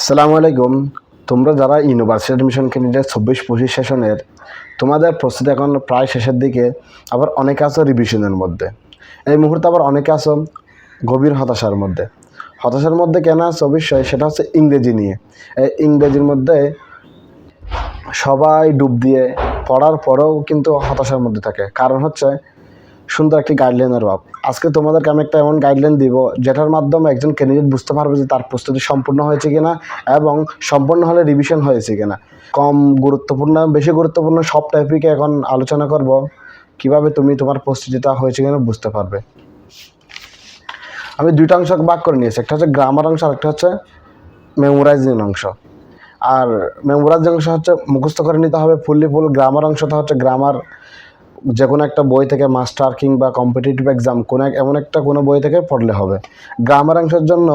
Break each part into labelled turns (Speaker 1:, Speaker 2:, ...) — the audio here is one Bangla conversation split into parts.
Speaker 1: আসসালামু আলাইকুম। তোমরা যারা ইউনিভার্সিটি অ্যাডমিশন ক্যান্ডিডেট চব্বিশ পঁচিশ সেশনের তোমাদের প্রস্তুতি এখন প্রায় শেষের দিকে, আবার অনেকে আছো রিভিশনের মধ্যে। এই মুহূর্তে আবার অনেকে আছো গভীর হতাশার মধ্যে। হতাশার মধ্যে কেন আছে? অবশ্যই সেটা হচ্ছে ইংরেজি নিয়ে। এই ইংরেজির মধ্যে সবাই ডুব দিয়ে পড়ার পরেও কিন্তু হতাশার মধ্যে থাকে। কারণ হচ্ছে সুন্দর একটি গাইডলাইনের অভাব। আজকে তোমাদেরকে আমি একটা এমন গাইডলাইন দিব, যেটার মাধ্যমে একজন ক্যান্ডিডেট বুঝতে পারবে যে তার প্রস্তুতি সম্পূর্ণ হয়েছে কিনা এবং সম্পূর্ণ হলে রিভিশন হয়েছে কিনা। কম গুরুত্বপূর্ণ, বেশি গুরুত্বপূর্ণ সব টপিকে এখন আলোচনা করব, কীভাবে তুমি তোমার প্রস্তুতিটা হয়েছে কিনা বুঝতে পারবে। আমি দুইটা অংশ ভাগ করে নিয়েছি, একটা হচ্ছে গ্রামার অংশ আর একটা হচ্ছে মেমোরাইজিং অংশ। আর মেমোরাইজিং অংশ হচ্ছে মুখস্থ করে নিতে হবে ফুললি ফুল গ্রামার অংশটা হচ্ছে গ্রামার যে কোনো একটা বই থেকে মাস্টার কিংবা কম্পিটিটিভ এক্সাম কোনো এক এমন একটা কোনো বই থেকে পড়লে হবে। গ্রামার অংশের জন্য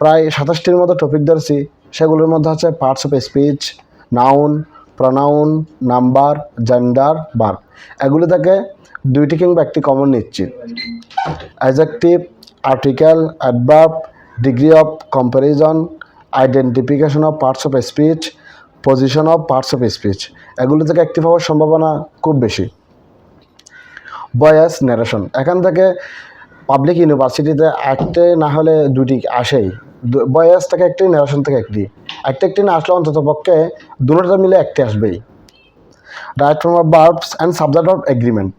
Speaker 1: প্রায় সাতাশটির মতো টপিক ধরছি। সেগুলোর মধ্যে হচ্ছে parts of speech noun pronoun number gender বার এগুলো থেকে দুইটি কিংবা একটি কমন নিচ্ছি। Adjective article adverb degree of comparison identification of parts of speech position of parts of speech এগুলো থেকে একটি হওয়ার সম্ভাবনা খুব বেশি। বয়াস ন্যারেশন এখান থেকে পাবলিক ইউনিভার্সিটিতে একটি না হলে দুটি আসেই। বয়াস থেকে একটি ন্যারেশন থেকে একটি। একটা একটি না আসলে অন্তত পক্ষে দুটোটা মিলে একটি আসবেই। Right form of verbs and subject of agreement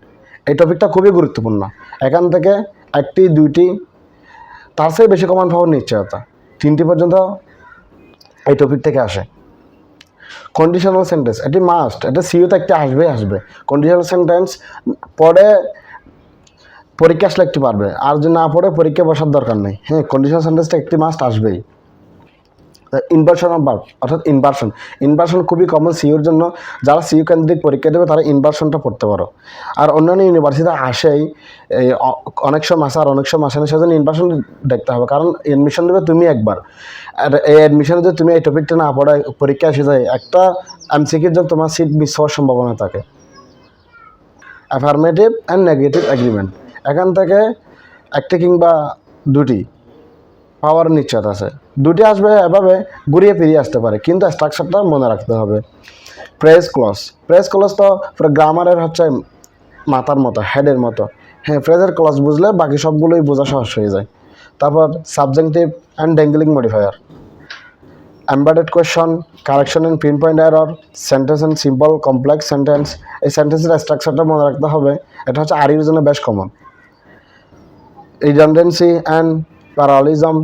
Speaker 1: এই টপিকটা খুবই গুরুত্বপূর্ণ। এখান থেকে একটি, দুইটি, তার চেয়ে বেশি কমান পাওয়ার নিশ্চয়তা। তিনটি পর্যন্ত এই টপিক থেকে আসে। কন্ডিশনাল সেন্টেন্স এটি মাস্ট এটা সিও একটি আসবে আসবে। কন্ডিশনাল সেন্টেন্স পরে পরীক্ষা আসলে একটি পারবে, আর যদি না পড়ে পরীক্ষা বসার দরকার নেই। হ্যাঁ কন্ডিশনাল সেন্টেন্সটা একটি মাস্ট আসবেই। ইনভার্সন অফ বার্ব অর্থাৎ ইনভার্সন ইনভার্সন খুবই কমন সিইউর জন্য। যারা সিইউ কেন্দ্রিক পরীক্ষা দেবে, তারা ইনভার্সনটা পড়তে পারো। আর অন্যান্য ইউনিভার্সিটিতে আসেই অনেক সময় আসে, আর অনেক সময় আসে না, সেজন্য ইনভার্সন দেখতে হবে। কারণ এডমিশন দেবে তুমি একবার। আর এই অ্যাডমিশনে যদি তুমি এই টপিকটা না পড়ে পরীক্ষা এসে যায়, একটা এমসিকির জন্য তোমার সিট মিস হওয়ার সম্ভাবনা থাকে। অ্যাফার্মেটিভ অ্যান্ড নেগেটিভ এগ্রিমেন্ট এখান থেকে একটি কিংবা দুটি। পাওয়ার নিশ্চয়তা আছে। দুটি আসবে, এভাবে ঘুরিয়ে ফিরিয়ে আসতে পারে, কিন্তু স্ট্রাকচারটা মনে রাখতে হবে। প্রেস ক্লস প্রেস ক্লস তো গ্রামারের হচ্ছে মাথার মতো হেডের মতো। হ্যাঁ ফ্রেজের ক্লস বুঝলে বাকি সবগুলোই বোঝা সহজ হয়ে যায়। তারপর subjective and dangling modifier embedded question correction and pin point error sentence and simple complex sentence এই সেন্টেন্সের স্ট্রাকচারটা মনে রাখতে হবে। এটা হচ্ছে আরির জন্য বেশ common redundancy and parallelism,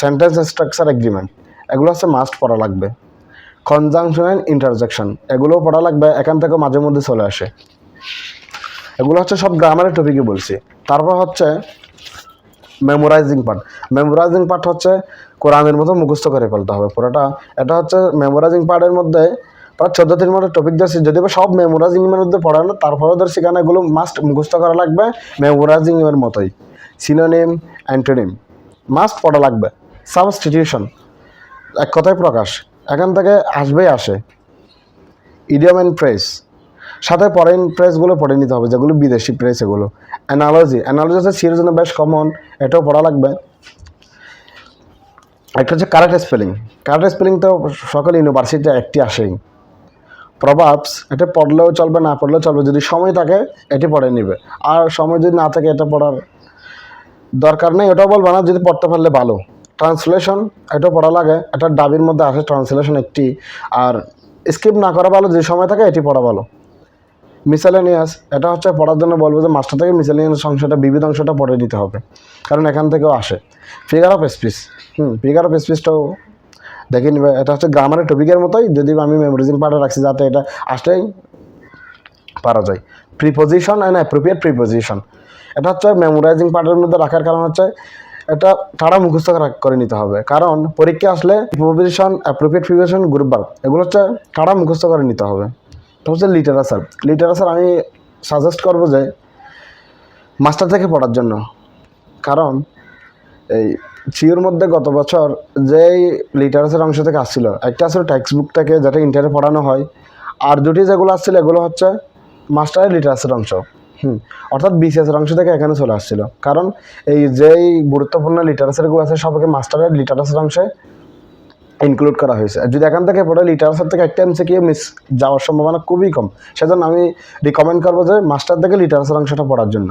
Speaker 1: sentence structure agreement, এগুলো হচ্ছে মাস্ট পড়া লাগবে। কনজাংশন অ্যান্ড ইন্টারজেকশন এগুলোও পড়া লাগবে, এখান থেকে মাঝে মধ্যে চলে আসে। এগুলো হচ্ছে সব গ্রামারের টপিকই বলছি। তারপর হচ্ছে মেমোরাইজিং পার্ট মেমোরাইজিং পার্ট হচ্ছে কোরআনের মতো মুখস্থ করে ফেলতে হবে পুরোটা। এটা হচ্ছে মেমোরাইজিং পার্টের মধ্যে প্রায় চোদ্দ তিন মতো টপিক ধরছি যদি বা সব মেমোরাইজিং এর মধ্যে পড়ানো, তারপরেও ধর সেখানে এগুলো মাস্ট মুখস্থ করা লাগবে মেমোরাইজিং এর মতোই। সিনোনিম অ্যান্টোনিম মাস্ট পড়া লাগবে। সাবস্টিটিউশন এক কথায় প্রকাশ। এখান থেকে আসবেই আসে। ইডিয়ম অ্যান্ড প্রেস সাথে ফরেন প্রেসগুলো পড়ে নিতে হবে, যেগুলো বিদেশি প্রেস এগুলো। অ্যানালজি অ্যানালজি হচ্ছে সিরিজ জন্য বেশ কমন এটাও পড়া লাগবে। একটা হচ্ছে কারেক্ট স্পেলিং কারেক্ট স্পেলিং তো সকল ইউনিভার্সিটি একটি আসেই। প্রভাবস এটা পড়লেও চলবে, না পড়লেও চলবে। যদি সময় থাকে, এটি পড়ে নিবে। আর সময় যদি না থাকে, এটা পড়ার দরকার নেই, এটাও বলব না, যদি পড়তে পারলে ভালো। ট্রান্সলেশন এটাও পড়া লাগে, এটা ডাবির মধ্যে আসে ট্রান্সলেশন একটি, আর স্কিপ না করা ভালো, যে সময় থাকে এটি পড়া ভালো। মিসেলেনিয়াস এটা হচ্ছে পড়ার জন্য বলব যে মাস্টার থেকে মিসেলেনিয়াস অংশটা, বিবিধ অংশটা পড়ে নিতে হবে, কারণ এখান থেকেও আসে। Figure of speech hmm figure of স্পিচটাও দেখে নিবে, এটা হচ্ছে গ্রামারের টপিকের মতোই, যদি আমি মেমোরিজিং পার্টে রাখছি যাতে এটা আসলেই পারা যায়। প্রিপোজিশন অ্যান্ড অ্যাপ্রোপ্রিয়েট প্রিপোজিশন এটা হচ্ছে মেমোরাইজিং পার্টের মধ্যে রাখার কারণ হচ্ছে এটা তারা মুখস্থ করে নিতে হবে। কারণ পরীক্ষা আসলে প্রিপোজিশন অ্যাপ্রোপ্রিয়েট প্রিপোজিশন গ্রুপ বার এগুলো হচ্ছে তারা মুখস্থ করে নিতে হবে। তো হচ্ছে লিটারেচার লিটারেচার আমি সাজেস্ট করব যে মাস্টার থেকে পড়ার জন্য। কারণ এই সিওর মধ্যে গত বছর যেই লিটারেচার অংশ থেকে আসছিল, একটা আসলে টেক্সট বুক থেকে যেটা ইন্টারে পড়ানো হয়, আর দুটি যেগুলো আসছিল এগুলো হচ্ছে মাস্টারের লিটারেচার অংশ। হুম, অর্থাৎ বিসিএসের অংশ থেকে এখানে চলে আসছিল। কারণ এই যেই গুরুত্বপূর্ণ লিটারেচারগুলো আছে, সবকে মাস্টারের লিটারেচার অংশে ইনক্লুড করা হয়েছে। আর যদি এখান থেকে পড়ে লিটারেচার থেকে একটা এমসিকিউ মিস যাওয়ার সম্ভাবনা খুবই কম। সেজন্য আমি রিকমেন্ড করব যে মাস্টার থেকে লিটারেচার অংশটা পড়ার জন্য।